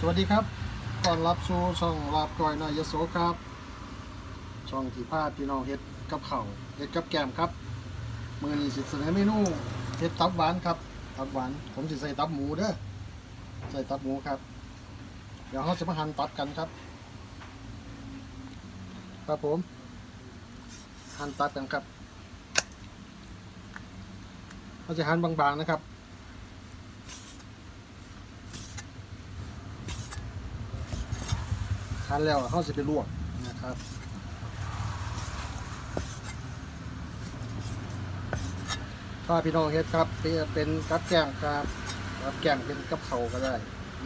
สวัสดีครับก่อนรับสู่ช่องลาบก้อยนายยโสครับ ช่องที่พาพี่น้องเฮ็ดกับเข้าเฮ็ดกับแกมครับมือนี้สิเสนอเมนูเฮ็ดตับหวานครับตับหวานผมสิใส่ตับหมูเด้อใส่ตับหมูครับ เดี๋ยวเราจะมาหั่นตับกันครับ ครับผมหั่นตับกันครับเราจะหั่นบางๆนะครับ คั้นแล้วเขาจะไปลวกนะครับถ้าพี่น้องเฮ็ดครับเป็นเป็นกับแกงครับกับแกงเป็นกับเขาวก็ได้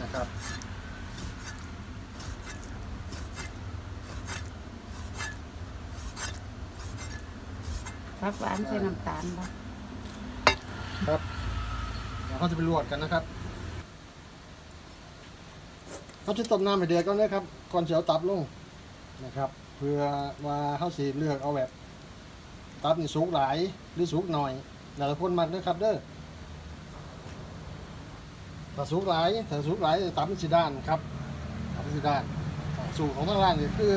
นะครับผักหวานใส่น้ำตาลบ่ครับเดี๋ยวเขาจะไปลวกกันนะครับเขาจะต้มน้ำให้เดือดก่อนเลยครับ ก่อนเสียวตับลงนะครับ เพื่อว่าเขาสีเลือกเอาแบบ ตับนี่สุกหลายหรือสุกหน่อยแล้วแต่คนมักด้อครับเด้อถ้าสุกหลายถ้าสุกหลายตับมันสีด้านครับตับมันสีด้าน สูตรของทางร้านนี่คือ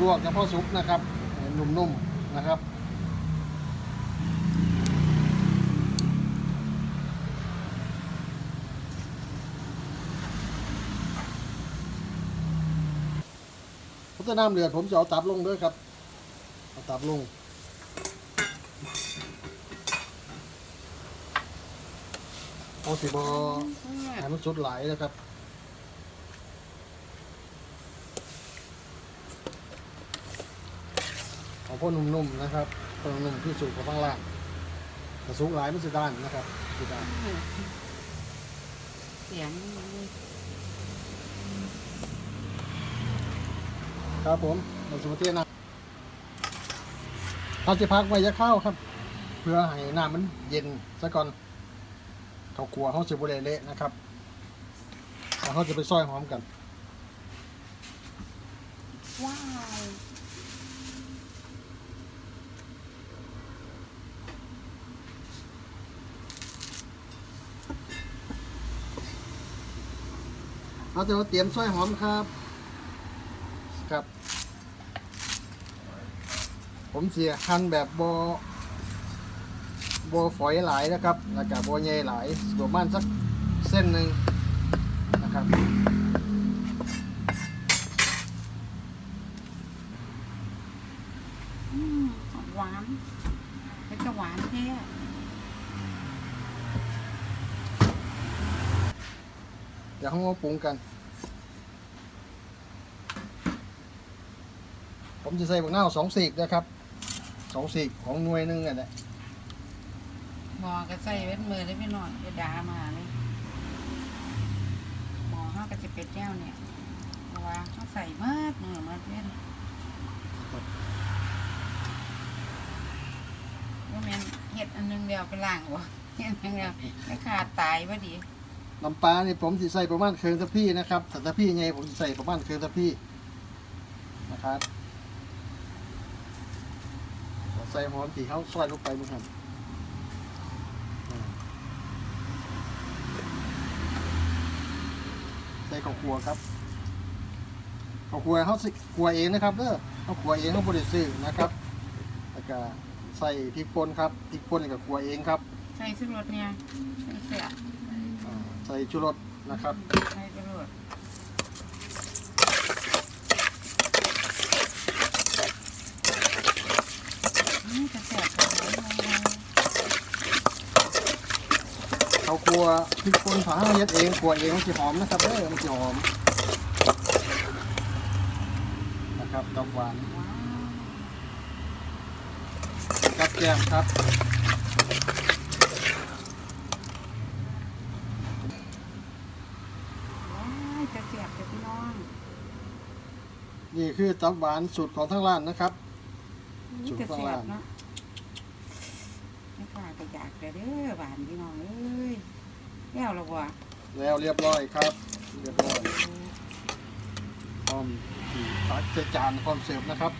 ลวกเฉพาะสุกนะครับหนุ่มๆนะครับ พัฒน้ำเดือดผมจะเอาตับลงด้วยครับเอาตับลงเอาสีบอให้มันสุดไหลนะครับเอาพวกนุ่มๆนะครับพวกนุ่มที่สุดของข้างล่างแต่สูงหลายมันจะด้านนะครับจะด้านเสียง ครับผมเราสมเทียนะเราจะพักไว้จะเข้าครับ เพื่อให้น้ำมันเย็นซะก่อนเขากลัวเขาจะบริเละนะครับแล้วเขาจะไปซอยหอมกันว้าวเราจะมาเตรียมซอยหอมครับ ครับ ผมเสียหั่นแบบโบโบฝอยหลายนะครับแล้วก็โบใหญ่หลายประมาณสักเส้นหนึ่งนะครับ อืมหวานเป็นจะหวานแท้เดี๋ยวเขามาปรุงกัน ผมจะใส่บักนาวสองสีกนะครับสองสีกของหน่วยหนึงอะแหละหมอก็ใส่เว้นมือได้พี่น้อยจะดามาเลยหมอเขาก็จะเป็ดแก้วเนี่ยเพราะว่าเขาใส่มากมือมาเว้นว่าแม่นเห็ดอันหนึงเดียวไปล้างวะเห็ดอันหนึงเดียวไม่ขาดตายพอดีน้ำปลานี่ผมจะใส่ประมาณเครื่องทัพพี่นะครับแต่ทัพพี่ไงผมจะใส่ประมาณเครื่องทัพพี่นะครับ ใส่หอมที่เขาซอยลงไปมั้งครับอืมใส่ข้าวคั่วครับข้าวคั่วเขาสิคั่วเองนะครับเด้อเขาคั่วเองเขาบริสุทธิ์นะครับแล้วก็ใส่พริกป่นครับพริกป่นนี่กับคั่วเองครับใส่สุรสเนี่ยใส่เสียอ่าใส่ชูรสนะครับใส่สุรสอืมจะแสบกว่านี้เลย เขาครัวพริกป่นฝาเฮ็ดเองครัวเองมันสิหอมนะครับเด้อมันสิหอมนะครับกับหวานว้าวกับแกล้มครับว้ายจะเสียบจะพี่น้อง นี่คือตับหวานสูตรของทางร้านนะครับนี่จะเสียบเนาะไม่กล้าก็อยากแต่เด้อหวานพี่น้องเอ้ย แล้วหรอวะแล้วเรียบร้อยครับ เรียบร้อยพร้อมตักใส่จานพร้อมเสิร์ฟนะครับ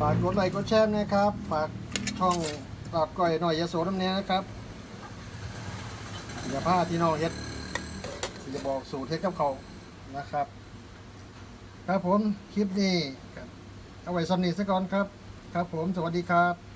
ฝากกดไลค์กดแชร์นะครับ ฝากช่อง ลาบก้อยหน่อยยโสน้ำเนี้ยนะครับอย่าพลาดพี่น้องเฮ็ดสิจะบอกสูตรเฮ็ดกับเขานะครับ ครับผมคลิปนี้เอาไว้สำนีซะก่อนครับ ครับผมสวัสดีครับ